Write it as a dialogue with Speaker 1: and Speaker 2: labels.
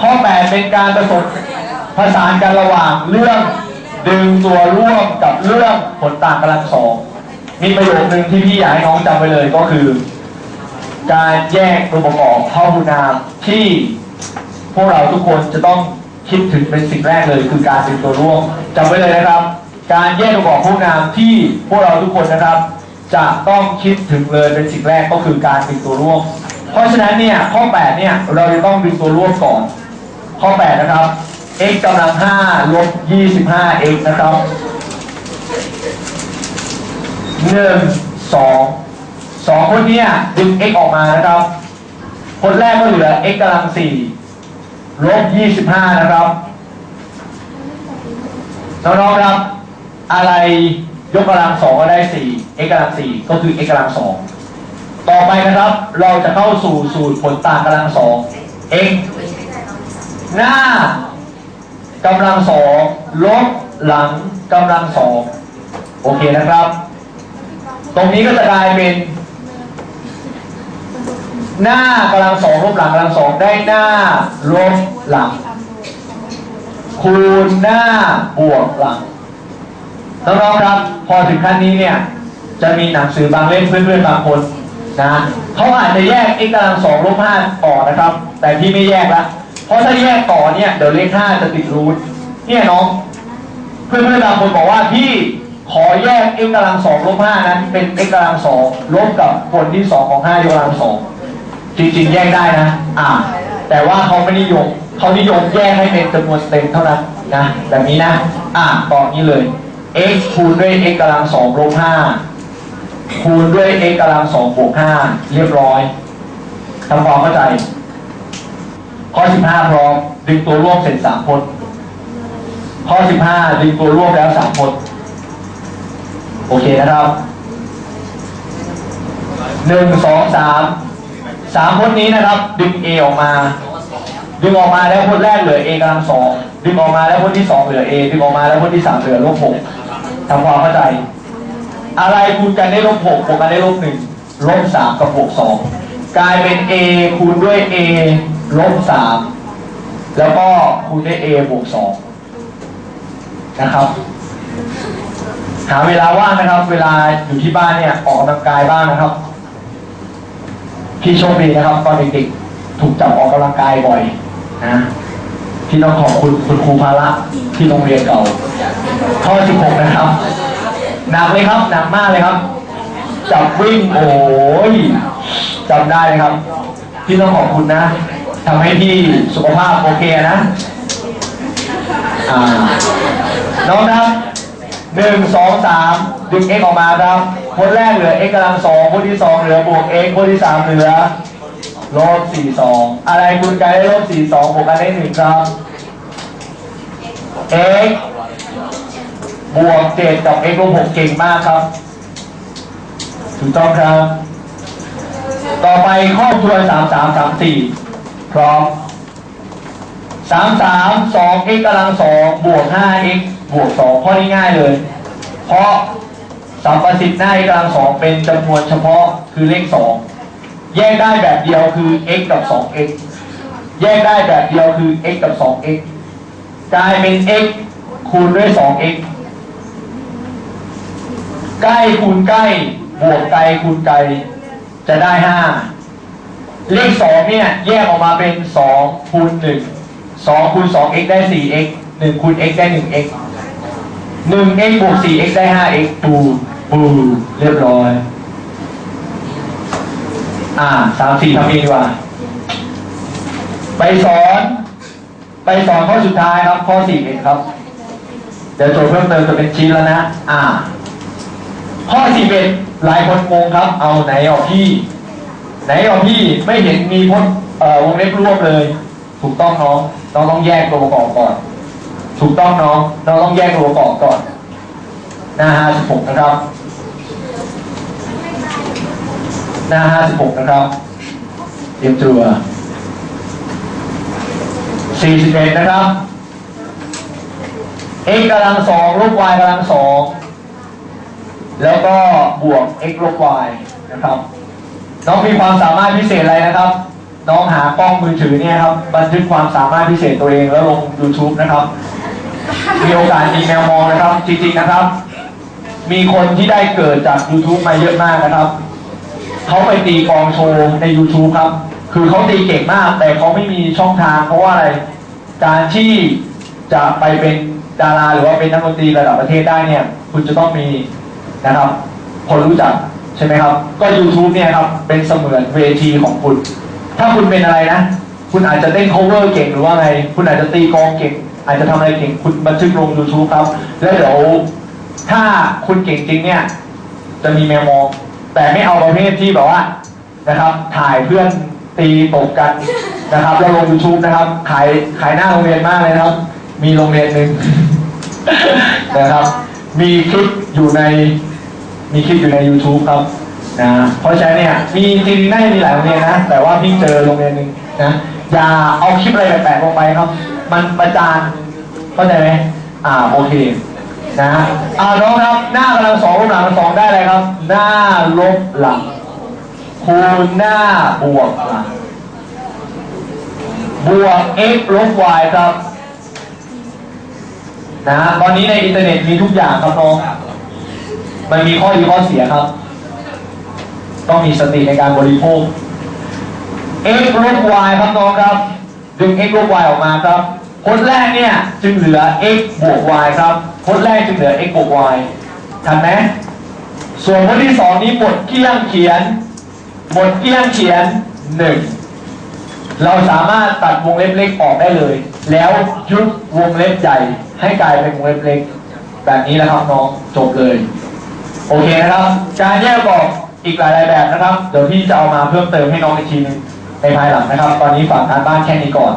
Speaker 1: ข้อ8เป็นการผสมผสานกันระหว่างเรื่องดึงตัวร่วมกับเรื่องผลต่างกำลังสองมีประโยคนึงที่พี่อยากให้น้องจำไว้เลยก็คือ การแยกตัวประกอบเข้าคุณนามที่พวกเราทุกคนจะต้องคิดถึงเป็นสิ่งแรกเลย คือการดึงตัวร่วมจำไว้เลยนะครับ การแยกตัวประกอบผู้นามที่พวกเราทุกคนนะครับ จะต้องคิดถึงเลยเป็นสิ่งแรกก็คือการดึงตัวร่วม เพราะฉะนั้นเนี่ยข้อ 8 เนี่ยเราจะต้องดึงตัวร่วมก่อน ข้อ 8 นะครับ x กำลัง5ลบ 25x นะครับหนึ่องสองคนเนี้ดึง x ออกมานะครับ คนแรกก็เหลือ x กำลัง4ลบ 25 นะครับ น้องๆครับ อะไรยกกำลังสองก็ได้ 4 x กำลัง4ก็คือ x กำลัง2ต่อไปนะครับ เราจะเข้าสู่สูตรผลต่างกำลังสอง x หน้ากำลังสองลบหลังกำลังสองโอเคนะครับ ตรงนี้ก็จะกลายเป็น หน้ากำลังสองลบหลังกำลังสองได้หน้าลบหลัง คูณหน้าบวกหลังน้องๆครับ พอถึงขั้นนี้เนี่ยจะมีหนังสือบางเล่มเพื่อนๆบางคนนะเขาอาจจะแยก x กำลังสองลบห้าออกนะครับ แต่พี่ไม่แยกละ เพราะถ้าแยกต่อเนี่ยเดี๋ยวเลขห้าจะติดรูทเนี่ยน้องเพื่อนๆบางคนบอกว่าพี่ขอแยก x กำลังสองลบห้านั้นเป็น x กำลังสองลบกับผลที่สองของห้ายกกำลังสองจริงๆแยกได้นะ อ่า แต่ว่าเขาไม่นิยมเขานิยมแยกให้เป็นจำนวนเต็มเท่านั้นนะแบบนี้นะ อ่าตอนนี้เลย x คูณด้วย x กำลังสองลบห้าคูณด้วย x กำลังสองบวกห้าเรียบร้อยทำความเข้าใจ ข้อ 15 พร้อม ดึงตัวร่วมเสร็จสามคนข้อ 15 ดึงตัวร่วมแล้วสามคนโอเคนะครับหนึ่งสองสามสามคนนี้นะครับ ดึง A ออกมา ดึงออกมาแล้วคนแรกเหลือ A กำลังสองดึงออกมาแล้วคนที่สองเหลือ A ดึงออกมาแล้วคนที่สามเหลือลบหกทำความเข้าใจ อะไรคูณกันได้ลบหกบวกกันได้ลบหนึ่งลบสามกับบวกสอง กลายเป็น A คูณด้วย A ลบสามแล้วก็คูณด้วย A บวกสองนะครับ หาเวลาว่างนะครับ เวลาอยู่ที่บ้านเนี่ยออกกำลังกายบ้างนะครับ พี่โชคดีนะครับ ตอนเด็กๆถูกจับออกกำลังกายบ่อยนะพี่ต้องขอบคุณคุณครูภาระที่โรงเรียนเก่าข้อ 16 นะครับ หนักเลยครับ หนักมากเลยครับ จับวิ่งโอ้ย จำได้เลยครับ พี่ต้องขอบคุณนะทำให้พี่สุขภาพโอเคนะน้องครับหนึ่งสองสามดึง x ออกมาครับคนแรกเหลือ x กำลังสองคนที่สองเหลือบวก x คนที่สามเหลือลบสี่สองอะไรคุณกายได้ลบสี่สองบวกกันได้หนึ่งครับ x บวกเจ็ดกับ x ลบหกเก่งมากครับ ถูกต้องครับ ต่อไปข้อครัวสามสามสามสี่พร้อมสามสามสอง x กำลังสองบวกห้า x บวกสองข้อนี้ง่ายเลย เพราะสัมประสิทธิ์หน้า x กำลังสองเป็นจำนวนเฉพาะคือเลขสองแยกได้แบบเดียวคือ x กับสอง x แยกได้แบบเดียวคือ x กับสอง x กลายเป็น x คูณด้วยสอง x ใกล้คูณใกล้ บวกไกลคูณไกล จะได้ห้าเลขสองเนี่ยแยกออกมาเป็นสองคูณหนึ่งสองคูณสอง x ได้สี่ x หนึ่งคูณ x ได้หนึ่ง x หนึ่ง x บวกสี่ x ได้ห้า x ปูปูเรียบร้อย อ่าสามสี่ทำเองดีกว่า ไปสอน ไปสอนข้อสุดท้ายครับ ข้อสี่เองครับ เดี๋ยวโจทย์เพิ่มเติมจะเป็นชิ้นแล้วนะ อ่า ข้อสี่เอ็ดหลายคนงงครับ เอาไหนเอาพี่ ไหนเอาพี่ไม่เห็นมีพจน์เอ่อวงเล็บรวบเลย ถูกต้องน้องน้องต้องแยกตัวประกอบก่อน ถูกต้องน้องน้องต้องแยกตัวประกอบก่อนหน้าห้าสิบหกนะครับ หน้าห้าสิบหกนะครับเตรียมตัวสี่สิบเอ็ดนะครับ x กำลังสองลบ y กำลังสอง แล้วก็บวก x ลบ y นะครับ น้องมีความสามารถพิเศษอะไรนะครับ น้องหากล้องมือถือเนี่ยครับ บันทึกความสามารถพิเศษตัวเองแล้วลง YouTube นะครับ มีโอกาสมีแมวมองนะครับ จริงๆนะครับ มีคนที่ได้เกิดจาก YouTube มาเยอะมากนะครับ เขาไปตีกองโชว์ใน YouTube ครับ คือเขาตีเก่งมาก แต่เขาไม่มีช่องทาง เพราะว่าอะไร การที่จะไปเป็นดาราหรือว่าเป็นนักดนตรีระดับประเทศได้เนี่ย คุณจะต้องมี นะครับ คนรู้จักใช่ไหมครับ ก็ YouTube เนี่ยครับ เป็นเสมือนเวทีของคุณ ถ้าคุณเป็นอะไรนะ คุณอาจจะเต้น cover เก่งหรือว่าไง คุณอาจจะตีกลองเก่ง อาจจะทำอะไรเก่ง คุณบันทึกลง YouTube ครับ แล้วเดี๋ยวถ้าคุณเก่งจริงเนี่ย จะมีแมวมอง แต่ไม่เอาประเภทที่แบบว่านะครับ ถ่ายเพื่อนตีตบกันนะครับ แล้วลง YouTube นะครับ ขายขายหน้าโรงเรียนมากเลยนะครับ มีโรงเรียนหนึ่งนะครับ มีคลิปอยู่ใน มีคลิปอยู่ใน YouTube ครับนะเพราะฉะนั้นเนี่ยมีจริงๆน่มีหลายโรงเรียนนะ แต่ว่าพี่เจอโรงเรียนหนึ่งนะอย่าเอาคลิปอะไรแปลกๆลงไปครับ มันประจานเข้าใจไหมอ่าโอเคนะอ่าน้องครับหน้ากำลังสองลบหลังกำลังสองได้เลยครับ หน้าลบหลังคูณหน้าบวกหลังบวก x ลบ y ครับนะฮะตอนนี้ในอินเทอร์เน็ตมีทุกอย่างครับน้อง มันมีข้อดีข้อเสียครับ ต้องมีสติในการบริโภค x ลบ y ครับน้องครับ ดึง x ลบ y ออกมาครับพจน์แรกเนี่ยจึงเหลือ x บวก y ครับพจน์แรกจึงเหลือ x บวก y ทันไหมส่วนพจน์ที่สองนี้หมดเกลี้ยงเขียน หมดเกลี้ยงเขียนหนึ่งเราสามารถตัดวงเล็บเล็กออกได้เลย แล้วยุบวงเล็บใหญ่ให้กลายเป็นวงเล็บเล็ก แบบนี้นะครับน้องจบเลย โอเคนะครับ การแยกบอกอีกหลายๆแบบนะครับ เดี๋ยวพี่จะเอามาเพิ่มเติมให้น้องอีกทีนึงในภายหลังนะครับ ตอนนี้ฝากการบ้านแค่นี้ก่อน